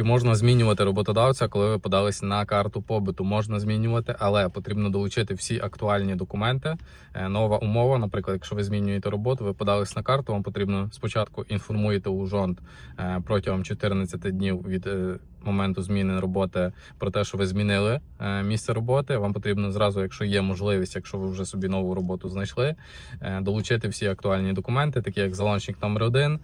Чи можна змінювати роботодавця, коли ви подались на карту побиту? Можна змінювати, але потрібно долучити всі актуальні документи. Е, Нова умова, наприклад, якщо ви змінюєте роботу, ви подались на карту, вам потрібно спочатку інформуєте у жонд протягом 14 днів від е, моменту зміни роботи про те, що ви змінили е, місце роботи. Вам потрібно зразу, якщо є можливість, якщо ви вже собі нову роботу знайшли, е, долучити всі актуальні документи, такі як залончик номер 1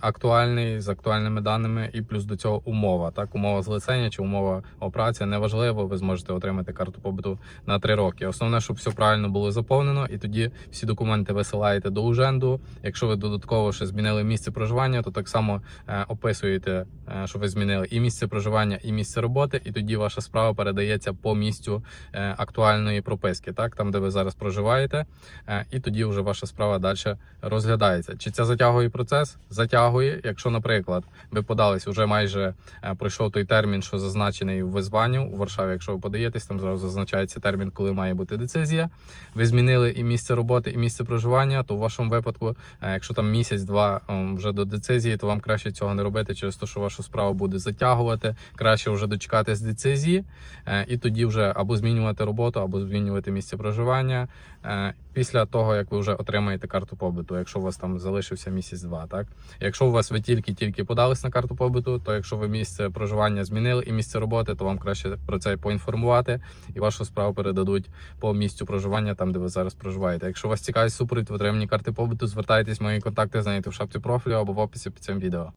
актуальний з актуальними даними, і плюс до цього умова. Так, умова злицення чи умова операція неважливо. Ви зможете отримати карту побуту на 3 роки. Основне, щоб все правильно було заповнено, і тоді всі документи висилаєте до уженду. Якщо ви додатково ще змінили місце проживання, то так само е, описуєте, е, що ви змінили і місце проживання, і місце роботи, і тоді ваша справа передається по місцю е, актуальної прописки, так там, де ви зараз проживаєте, е, і тоді вже ваша справа далі розглядається. Чи це затягує процес? Затягує, якщо, наприклад, ви подались вже майже е, пройшов той термін, що зазначений в визванні у Варшаві. Якщо ви подаєтесь, там зразу зазначається термін, коли має бути децизія. Ви змінили і місце роботи, і місце проживання. То в вашому випадку, якщо там місяць-два вже до децизії, то вам краще цього не робити через те, що вашу справу буде затягувати. Краще вже дочекатись децизії, е, і тоді вже або змінювати роботу, або змінювати місце проживання е, після того, як ви вже отримаєте карту побиту, якщо у вас там залишився місяць-два. Так, якщо у вас ви тільки-тільки подались на карту побиту, то якщо ви місце проживання змінили і місце роботи, то вам краще про це поінформувати, і вашу справу передадуть по місцю проживання, там де ви зараз проживаєте. Якщо вас цікавить супровід в отриманні карти побиту, звертайтесь, мої контакти знайдете в шапці профілю або в описі під цим відео.